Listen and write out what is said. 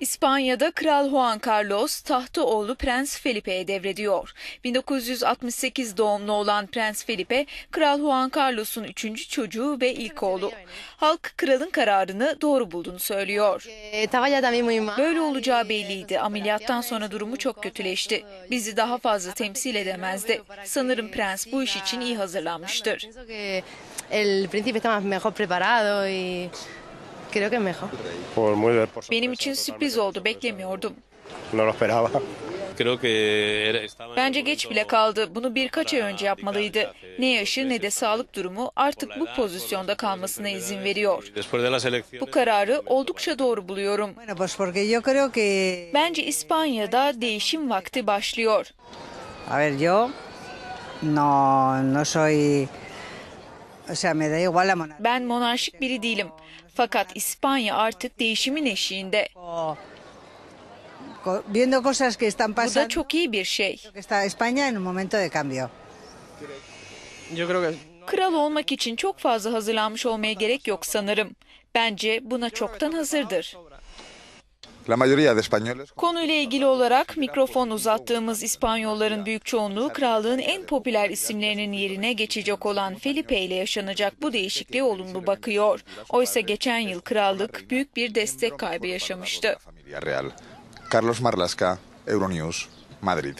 İspanya'da Kral Juan Carlos tahtı oğlu Prens Felipe'ye devrediyor. 1968 doğumlu olan Prens Felipe, Kral Juan Carlos'un üçüncü çocuğu ve ilk oğlu. Halk kralın kararını doğru bulduğunu söylüyor. Böyle olacağı belliydi. Ameliyattan sonra durumu çok kötüleşti. Bizi daha fazla temsil edemezdi. Sanırım prens bu iş için iyi hazırlanmıştır. Creo que mejor. Por muy ver, por Benim için sürpriz oldu, beklemiyordum. No lo esperaba. Creo que era, estaba en Bence geç bile kaldı. Bunu birkaç ay önce yapmalıydı. Ne yaşı ne de sağlık durumu artık bu pozisyonda kalmasına izin veriyor. Bu kararı oldukça doğru buluyorum. Bueno, pues porque yo creo que... Bence İspanya'da değişim vakti başlıyor. A ver, yo no, no soy... Ben monarşik biri değilim. Fakat İspanya artık değişimin eşiğinde. Co- Viendo cosas que están Bu da pasando, çok iyi bir şey. Kral olmak için çok fazla hazırlanmış olmaya gerek yok sanırım. Bence buna çoktan hazırdır. Konuyla ilgili olarak mikrofon uzattığımız İspanyolların büyük çoğunluğu krallığın en popüler isimlerinin yerine geçecek olan Felipe ile yaşanacak bu değişikliğe olumlu bakıyor. Oysa geçen yıl krallık büyük bir destek kaybı yaşamıştı. Carlos Marlasca, Euronews, Madrid.